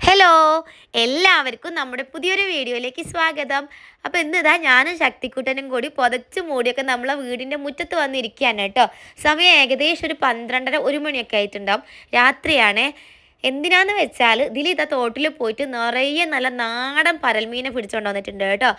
Hello എല്ലാവർക്കും നമ്മുടെ പുതിയൊരു വീഡിയോയിലേക്ക് സ്വാഗതം. അപ്പോൾ ഇന്ന് ഇതാ ഞാനും ശക്തിക്കുട്ടനും കൂടി പുതച്ച് മൂടിയൊക്കെ നമ്മളെ വീടിന്റെ മുറ്റത്ത് വന്നിരിക്കുകയാണ് കേട്ടോ. സമയം ഏകദേശം ഒരു പന്ത്രണ്ടര ഒരു മണിയൊക്കെ ആയിട്ടുണ്ടാവും. രാത്രിയാണേ. എന്തിനാന്ന് വെച്ചാൽ ഇതിൽ ഇതാ തോട്ടിൽ പോയിട്ട് നിറയെ നല്ല നാടൻ പരൽമീനെ പിടിച്ചുകൊണ്ട് വന്നിട്ടുണ്ട് കേട്ടോ.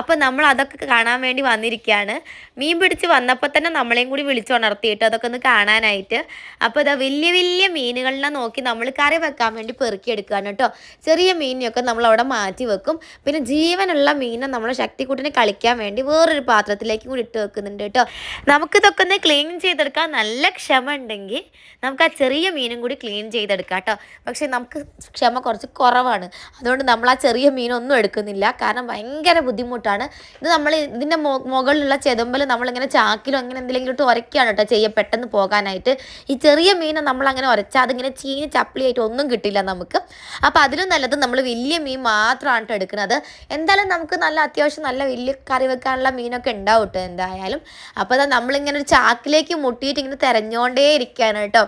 അപ്പോൾ നമ്മൾ അതൊക്കെ കാണാൻ വേണ്ടി വന്നിരിക്കുകയാണ് മീൻ പിടിച്ച് വന്നപ്പോൾ തന്നെ നമ്മളെയും കൂടി വിളിച്ചുണർത്തിയിട്ട് അതൊക്കെ ഒന്ന് കാണാനായിട്ട്. അപ്പോൾ ഇതാ വലിയ വലിയ മീനുകളിനെ നോക്കി നമ്മൾ കറി വെക്കാൻ വേണ്ടി പെറുക്കിയെടുക്കുകയാണ് കേട്ടോ. ചെറിയ മീനിനെയൊക്കെ നമ്മൾ അവിടെ മാറ്റി വെക്കും. പിന്നെ ജീവനുള്ള മീനെ നമ്മൾ ശക്തിക്കുട്ടിനെ കളിക്കാൻ വേണ്ടി വേറൊരു പാത്രത്തിലേക്ക് കൂടി ഇട്ട് വെക്കുന്നുണ്ട് കേട്ടോ. നമുക്കിതൊക്കെ ഒന്ന് ക്ലീൻ ചെയ്തെടുക്കാൻ നല്ല ക്ഷമ ഉണ്ടെങ്കിൽ നമുക്ക് ആ ചെറിയ മീനും കൂടി ക്ലീൻ ചെയ്തെടുക്കാം കേട്ടോ. പക്ഷേ നമുക്ക് ക്ഷമ കുറച്ച് കുറവാണ്. അതുകൊണ്ട് നമ്മൾ ആ ചെറിയ മീനൊന്നും എടുക്കുന്നില്ല. കാരണം ഭയങ്കര ബുദ്ധിമുട്ടാണ്. ഇത് നമ്മൾ ഇതിന്റെ മുകളിലുള്ള ചെതുമ്പൽ നമ്മളിങ്ങനെ ചാക്കിലോ അങ്ങനെ എന്തെങ്കിലും ഇട്ട് ഉരയ്ക്കുകയാണ് കേട്ടോ ചെയ്യുക പെട്ടെന്ന് പോകാനായിട്ട്. ഈ ചെറിയ മീനെ നമ്മളങ്ങനെ ഉരച്ചാൽ അതിങ്ങനെ ചീഞ്ഞ് ചപ്പിളിയായിട്ട് ഒന്നും കിട്ടില്ല നമുക്ക്. അപ്പോൾ അതിലും നല്ലത് നമ്മൾ വലിയ മീൻ മാത്രമാണ് കേട്ടോ എടുക്കുന്നത്. എന്തായാലും നമുക്ക് നല്ല അത്യാവശ്യം നല്ല വലിയ കറി വെക്കാനുള്ള മീനൊക്കെ ഉണ്ടാവും കേട്ടോ എന്തായാലും. അപ്പോൾ അതാ നമ്മളിങ്ങനെ ഒരു ചാക്കിലേക്ക് മുട്ടിയിട്ട് ഇങ്ങനെ തിരഞ്ഞുകൊണ്ടേ ഇരിക്കുകയാണ് കേട്ടോ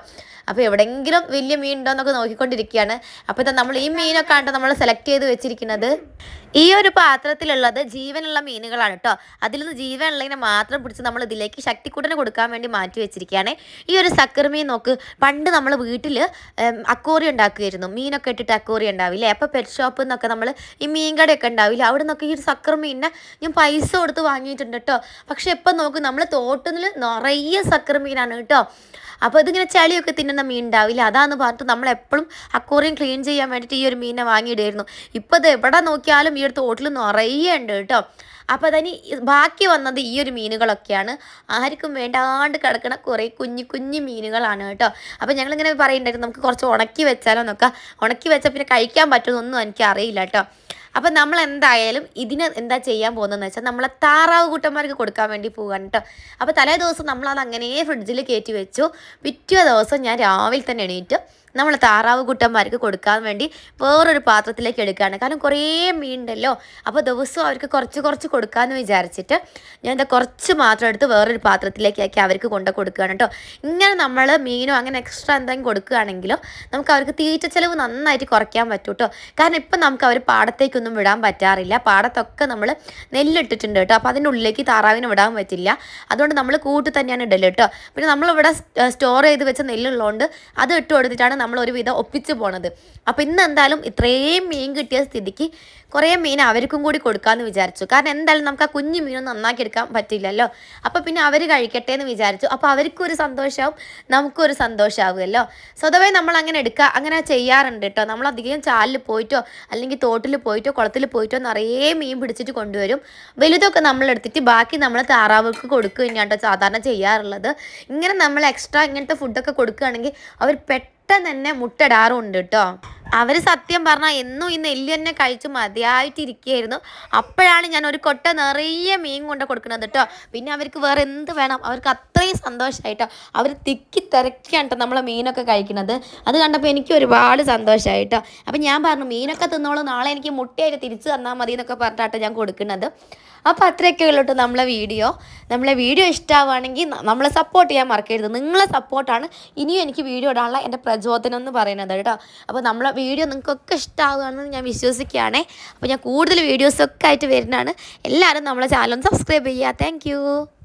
അപ്പോൾ എവിടെയെങ്കിലും വലിയ മീൻ ഉണ്ടോ എന്നൊക്കെ നോക്കിക്കൊണ്ടിരിക്കുകയാണ്. അപ്പോൾ നമ്മൾ ഈ മീനൊക്കെ ആണ് നമ്മൾ സെലക്ട് ചെയ്ത് വെച്ചിരിക്കുന്നത്. ഈ ഒരു പാത്രത്തിലുള്ളത് ജീവനുള്ള മീനുകളാണ് കേട്ടോ. അതിൽ നിന്ന് ജീവനുള്ളതിനെ മാത്രം പിടിച്ച് നമ്മൾ ഇതിലേക്ക് ശക്തിക്കൂട്ടന് കൊടുക്കാൻ വേണ്ടി മാറ്റി വെച്ചിരിക്കുകയാണ്. ഈ ഒരു സക്കർ മീൻ നോക്ക് പണ്ട് നമ്മൾ വീട്ടിൽ അക്കോറി ഉണ്ടാക്കുമായിരുന്നു. മീനൊക്കെ ഇട്ടിട്ട് അക്കോറി ഉണ്ടാവില്ലേ? അപ്പോൾ പെറ്റ് ഷോപ്പിൽ നിന്നൊക്കെ നമ്മൾ ഈ മീൻ കടയൊക്കെ ഉണ്ടാവില്ലേ? അവിടെ നിന്നൊക്കെ ഈ ഒരു സക്കർ മീനിനെ ഞാൻ പൈസ കൊടുത്ത് വാങ്ങിയിട്ടുണ്ട് കേട്ടോ. പക്ഷെ ഇപ്പം നോക്ക് നമ്മൾ തോട്ടത്തിൽ നിറയെ സക്കർ മീനാണ് കേട്ടോ. അപ്പോൾ ഇതിങ്ങനെ ചളിയൊക്കെ തിന്നുന്ന മീൻ ഉണ്ടാവില്ല അതാന്ന് പറഞ്ഞിട്ട് നമ്മൾ എപ്പോഴും അക്വോറിയം ക്ലീൻ ചെയ്യാൻ വേണ്ടിയിട്ട് ഈ ഒരു മീനെ വാങ്ങിയിടായിരുന്നു ഇപ്പോൾ ഇത് എവിടെ നോക്കിയാലും ഈ ഒരു തോട്ടിൽ നിറയെ ഉണ്ട് കേട്ടോ. അപ്പോൾ അതിന് ബാക്കി വന്നത് ഈ ഒരു മീനുകളൊക്കെയാണ്. ആർക്കും വേണ്ടാണ്ട് കിടക്കുന്ന കുറേ കുഞ്ഞു കുഞ്ഞു മീനുകളാണ് കേട്ടോ. അപ്പോൾ ഞങ്ങളിങ്ങനെ പറയുന്നുണ്ടായിരുന്നു നമുക്ക് കുറച്ച് ഉണക്കി വെച്ചാലോ നോക്കാം ഉണക്കി വെച്ചാൽ പിന്നെ കഴിക്കാൻ പറ്റുമെന്നൊന്നും എനിക്ക് അറിയില്ല കേട്ടോ. അപ്പം നമ്മൾ എന്തായാലും ഇതിന് എന്താ ചെയ്യാൻ പോകുന്നതെന്ന് വെച്ചാൽ നമ്മളെ താറാവ് കൂട്ടന്മാർക്ക് കൊടുക്കാൻ വേണ്ടി പോകാൻ കേട്ടോ അപ്പോൾ തലേ ദിവസം നമ്മളത് അങ്ങനെ ഫ്രിഡ്ജിൽ കയറ്റി വെച്ചു. പിറ്റേ ദിവസം ഞാൻ രാവിലെ തന്നെ എണീറ്റ് നമ്മൾ താറാവ് കുട്ടന്മാർക്ക് കൊടുക്കാൻ വേണ്ടി വേറൊരു പാത്രത്തിലേക്ക് എടുക്കുകയാണ്. കാരണം കുറേ മീനുണ്ടല്ലോ. അപ്പോൾ ദിവസവും അവർക്ക് കുറച്ച് കുറച്ച് കൊടുക്കാമെന്ന് വിചാരിച്ചിട്ട് ഞാൻ എന്താ കുറച്ച് മാത്രം എടുത്ത് വേറൊരു പാത്രത്തിലേക്കാക്കി അവർക്ക് കൊണ്ട് കൊടുക്കുകയാണ് കേട്ടോ ഇങ്ങനെ നമ്മൾ മീനോ അങ്ങനെ എക്സ്ട്രാ എന്തെങ്കിലും കൊടുക്കുകയാണെങ്കിലോ നമുക്ക് അവർക്ക് തീറ്റ ചെലവ് നന്നായിട്ട് കുറയ്ക്കാൻ പറ്റും കേട്ടോ കാരണം ഇപ്പം നമുക്ക് അവർ പാടത്തേക്കൊന്നും വിടാൻ പറ്റാറില്ല. പാടത്തൊക്കെ നമ്മൾ നെല്ലിട്ടിട്ടുണ്ട് കേട്ടോ അപ്പോൾ അതിന്റെ ഉള്ളിലേക്ക് താറാവിനെ വിടാൻ പറ്റില്ല. അതുകൊണ്ട് നമ്മൾ കൂട്ട് തന്നെയാണ് ഇടൽ കേട്ടോ പിന്നെ നമ്മളിവിടെ സ്റ്റോർ ചെയ്ത് വെച്ച നെല്ലുള്ളതുകൊണ്ട് അത് ഇട്ട് കൊടുത്തിട്ടാണ് നമ്മൾ ഒരുവിധം ഒപ്പിച്ച് പോണത്. അപ്പോൾ ഇന്ന് എന്തായാലും ഇത്രയും മീൻ കിട്ടിയ സ്ഥിതിക്ക് കുറേ മീൻ അവർക്കും കൂടി കൊടുക്കാമെന്ന് വിചാരിച്ചു. കാരണം എന്തായാലും നമുക്ക് ആ കുഞ്ഞു മീനൊന്നും നന്നാക്കി എടുക്കാൻ പറ്റില്ലല്ലോ. അപ്പോൾ പിന്നെ അവർ കഴിക്കട്ടെ എന്ന് വിചാരിച്ചു. അപ്പോൾ അവർക്കും ഒരു സന്തോഷമാവും നമുക്കും ഒരു സന്തോഷമാവുമല്ലോ സ്വതവേ നമ്മൾ അങ്ങനെ എടുക്കുക അങ്ങനെ ചെയ്യാറുണ്ട് കേട്ടോ നമ്മൾ അധികം ചാലിൽ പോയിട്ടോ അല്ലെങ്കിൽ തോട്ടിൽ പോയിട്ടോ കുളത്തിൽ പോയിട്ടോ നിറയെ മീൻ പിടിച്ചിട്ട് കൊണ്ടുവരും. വലുതൊക്കെ നമ്മൾ എടുത്തിട്ട് ബാക്കി നമ്മൾ താറാവുകൾക്ക് കൊടുക്കുക തന്നെയാണ് സാധാരണ ചെയ്യാറുള്ളത്. ഇങ്ങനെ നമ്മൾ എക്സ്ട്രാ ഇങ്ങനത്തെ ഫുഡൊക്കെ കൊടുക്കുകയാണെങ്കിൽ അവർ പെട്ടെന്ന് പെട്ടെന്ന് തന്നെ മുട്ടടാറുണ്ട് കേട്ടോ അവർ സത്യം പറഞ്ഞാൽ എന്നും ഈ നെല്ല് തന്നെ കഴിച്ച് മതിയായിട്ടിരിക്കുകയായിരുന്നു അപ്പോഴാണ് ഞാൻ ഒരു കൊട്ട നിറയെ മീൻ കൊണ്ട് കൊടുക്കുന്നത് കേട്ടോ പിന്നെ അവർക്ക് വേറെ എന്ത് വേണം? അവർക്ക് അത്രയും സന്തോഷമായിട്ടോ അവർ തിക്കി തിരക്കിയാണ് കേട്ടോ നമ്മളെ മീനൊക്കെ കഴിക്കുന്നത്. അത് കണ്ടപ്പോൾ എനിക്ക് ഒരുപാട് സന്തോഷമായിട്ടോ അപ്പം ഞാൻ പറഞ്ഞു മീനൊക്കെ തിന്നോളൂ. നാളെ എനിക്ക് മുട്ടയായിട്ട് തിരിച്ചു തന്നാൽ മതി എന്നൊക്കെ പറഞ്ഞിട്ടാട്ടോ ഞാൻ കൊടുക്കുന്നത്. അപ്പോൾ അത്രയൊക്കെ നമ്മളെ വീഡിയോ. നമ്മളെ വീഡിയോ ഇഷ്ടമാവുകയാണെങ്കിൽ നമ്മളെ സപ്പോർട്ട് ചെയ്യാൻ മറക്കരുത്. നിങ്ങളെ സപ്പോർട്ടാണ് ഇനിയും എനിക്ക് വീഡിയോ ഇടാനുള്ള എന്റെ പ്രചോദനം എന്ന് പറയുന്നത് കേട്ടോ അപ്പോൾ നമ്മളെ വീഡിയോ നിങ്ങൾക്കൊക്കെ ഇഷ്ടമാവുകയാണെന്ന് ഞാൻ വിശ്വസിക്കുകയാണേ. അപ്പോൾ ഞാൻ കൂടുതൽ വീഡിയോസൊക്കെ ആയിട്ട് വരുന്നതാണ്. എല്ലാവരും നമ്മളെ ചാനൽ സബ്സ്ക്രൈബ് ചെയ്യുക. താങ്ക്